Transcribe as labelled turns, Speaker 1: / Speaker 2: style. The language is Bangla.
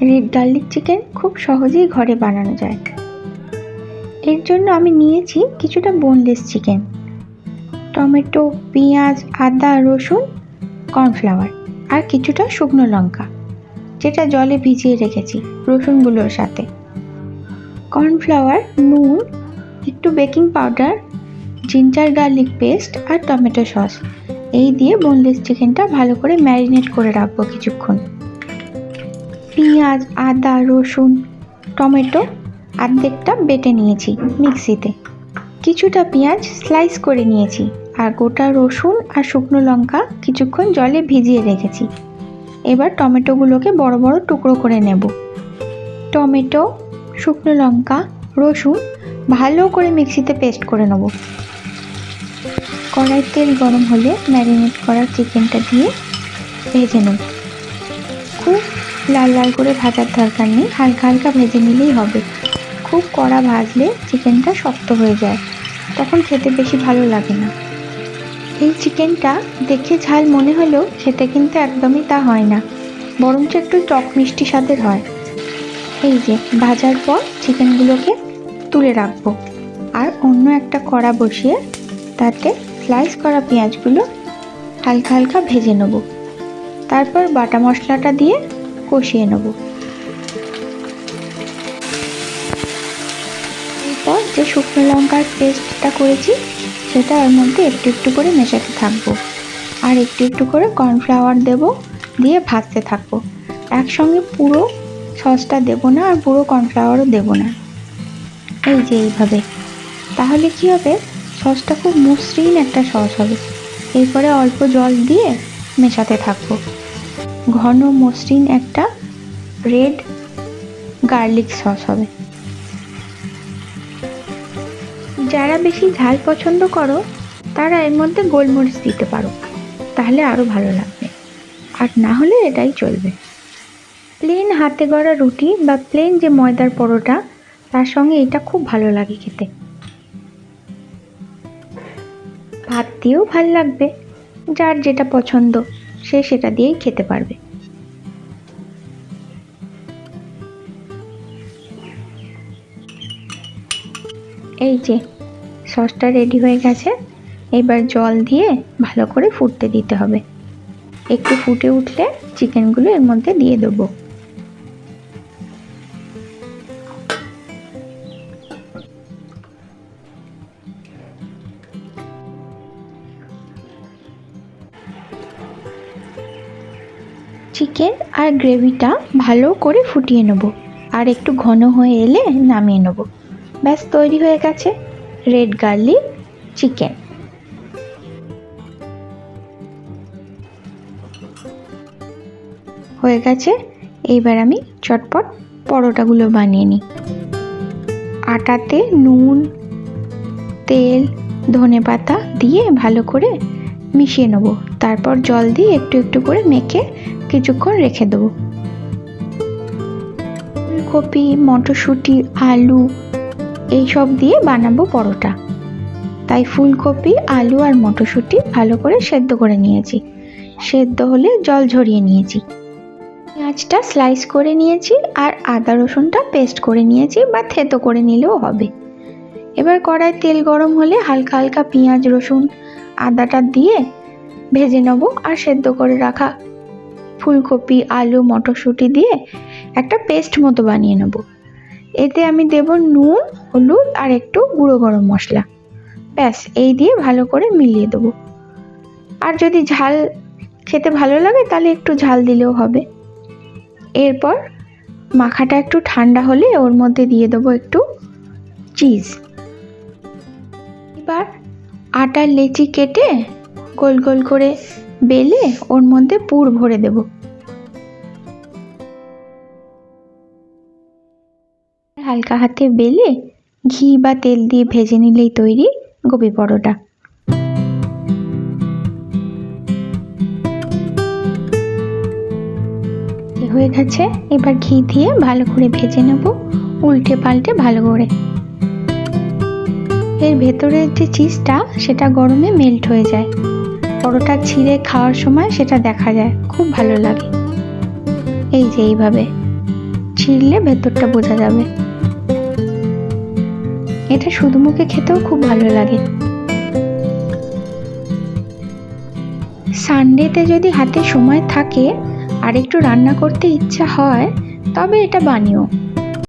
Speaker 1: রেড গার্লিক চিকেন খুব সহজেই ঘরে বানানো যায়। এর জন্য আমি নিয়েছি কিছুটা বোনলেস চিকেন। টমেটো, পেঁয়াজ, আদা, রসুন, কর্নফ্লাওয়ার আর কিছুটা শুকনো লঙ্কা, যেটা জলে ভিজিয়ে রেখেছি রসুনগুলোর সাথে। কর্নফ্লাওয়ার, নুন, একটু baking powder, ginger garlic paste আর টমেটো সস। এই দিয়ে বোনলেস চিকেনটা ভালো করে ম্যারিনেট করে রাখব কিছুক্ষণ। পেঁয়াজ, আদা, রসুন, টমেটো অর্ধেকটা বেটে নিয়েছি মিক্সিতে। কিছুটা পেঁয়াজ স্লাইস করে নিয়েছি আর গোটা রসুন আর শুকনো লঙ্কা কিছুক্ষণ জলে ভিজিয়ে রেখেছি। এবার টমেটোগুলোকে বড় বড় টুকরো করে নেব। টমেটো, শুকনো লঙ্কা, রসুন ভালো করে মিক্সিতে পেস্ট করে নেব। কড়াই তেল গরম হলে ম্যারিনেট করা চিকেনটা দিয়ে ভেজে নেব। খুব লাল লাল করে ভাজার দরকার নেই, হালকা হালকা ভেজে নিলেই হবে। খুব কড়া ভাজলে চিকেনটা শক্ত হয়ে যায়, তখন খেতে বেশি ভালো লাগে না। এই চিকেনটা দেখে ঝাল মনে হলেও খেতে কিন্তু একদমই তা হয় না, বরঞ্চ একটু টক মিষ্টি স্বাদের হয়। এই যে, ভাজার পর চিকেনগুলোকে তুলে রাখব, আর অন্য একটা কড়া বসিয়ে তাতে স্লাইস করা পেঁয়াজগুলো হালকা হালকা ভেজে নেব। তারপর বাটা মশলাটা দিয়ে কষিয়ে নেব। এরপর যে শুকনো লঙ্কার পেস্টটা করেছি, সেটা এর মধ্যে একটু একটু করে মেশাতে থাকব। আর একটু একটু করে কর্নফ্লাওয়ার দেব, দিয়ে ভাজতে থাকব। একসঙ্গে পুরো সসটা দেবো না, আর পুরো কর্নফ্লাওয়ারও দেবো না। এই যে এইভাবে। তাহলে কি হবে? সসটা খুব মসৃণ একটা সস হবে। এরপরে অল্প জল দিয়ে মেশাতে থাকব। ঘন মসৃণ একটা রেড গার্লিক সস হবে। যারা বেশি ঝাল পছন্দ করো, তারা এর মধ্যে গোলমরিচ দিতে পারো। তাহলে আরও ভালো লাগবে। আর না হলে এটাই চলবে। প্লেন হাতে গড়া রুটি বা প্লেন যে ময়দার পরোটা, তার সঙ্গে এটা খুব ভালো লাগে খেতে। ভাত দিয়েও ভালো লাগবে। যার যেটা পছন্দ, সে সেটা দিয়েই খেতে পারবে। এই যে, সসটা রেডি হয়ে গেছে। এবার জল দিয়ে ভালো করে ফুটতে দিতে হবে। একটু ফুটে উঠলে চিকেনগুলো এর মধ্যে দিয়ে দেবো। চিকেন আর গ্রেভিটা ভালো করে ফুটিয়ে নেব। আর একটু ঘন হয়ে এলে নামিয়ে নেব। ব্যাস, তৈরি হয়ে গেছে রেড গার্লিক চিকেন। হয়ে গেছে। এইবার আমি চটপট পরোটাগুলো বানিয়ে নিই। আটাতে নুন, তেল, ধনে পাতা দিয়ে ভালো করে মিশিয়ে নেব। তারপর জল দিয়ে একটু একটু করে মেখে কিছুক্ষণ রেখে দেবো। ফুলকপি মটরশুঁটি, আলু, এইসব দিয়ে বানাবো পরোটা। তাই ফুলকপি, আলু আর মটরশুঁটি ভালো করে সেদ্ধ করে নিয়েছি। সেদ্ধ হলে জল ঝরিয়ে নিয়েছি। পেঁয়াজটা স্লাইস করে নিয়েছি আর আদা রসুনটা পেস্ট করে নিয়েছি বা থেতো করে নিলেও হবে। এবার কড়াই তেল গরম হলে হালকা হালকা পেঁয়াজ, রসুন, আদাটা দিয়ে ভেজে নেব আর সেদ্ধ করে রাখা ফুলকপি, আলু, মটরশুঁটি দিয়ে একটা পেস্ট মতো বানিয়ে নেব। এতে আমি দেব নুন, হলুদ আর একটু গুঁড়ো গরম মশলা। ব্যাস, এই দিয়ে ভালো করে মিলিয়ে দেবো। আর যদি ঝাল খেতে ভালো লাগে তাহলে একটু ঝাল দিলেও হবে। এরপর মাখাটা একটু ঠান্ডা হলে ওর মধ্যে দিয়ে দেবো একটু চিজ। এবার আটার লেচি কেটে গোল গোল করে বেলে ওর মধ্যে পুর ভরে দেব। হালকা হাতে বেলে ঘি বা তেল দিয়ে ভেজে নিলেই তৈরি গোবি পরোটা। হয়ে গেছে, এবার ঘি দিয়ে ভালো করে ভেজে নেব উল্টে পাল্টে ভালো করে। এর ভেতরের যে চিজটা, সেটা গরমে মেল্ট হয়ে যায়। পরোটা ছিঁড়ে খাওয়ার সময় সেটা দেখা যায়। খুব ভালো লাগে। এই যে এইভাবে ছিঁড়লে ভেতরটা বোঝা যাবে। এটা শুধু মুখে খেতেও খুব ভালো লাগে। সানডেতে যদি হাতে সময় থাকে আর একটু রান্না করতে ইচ্ছা হয়, তবে এটা বানিও।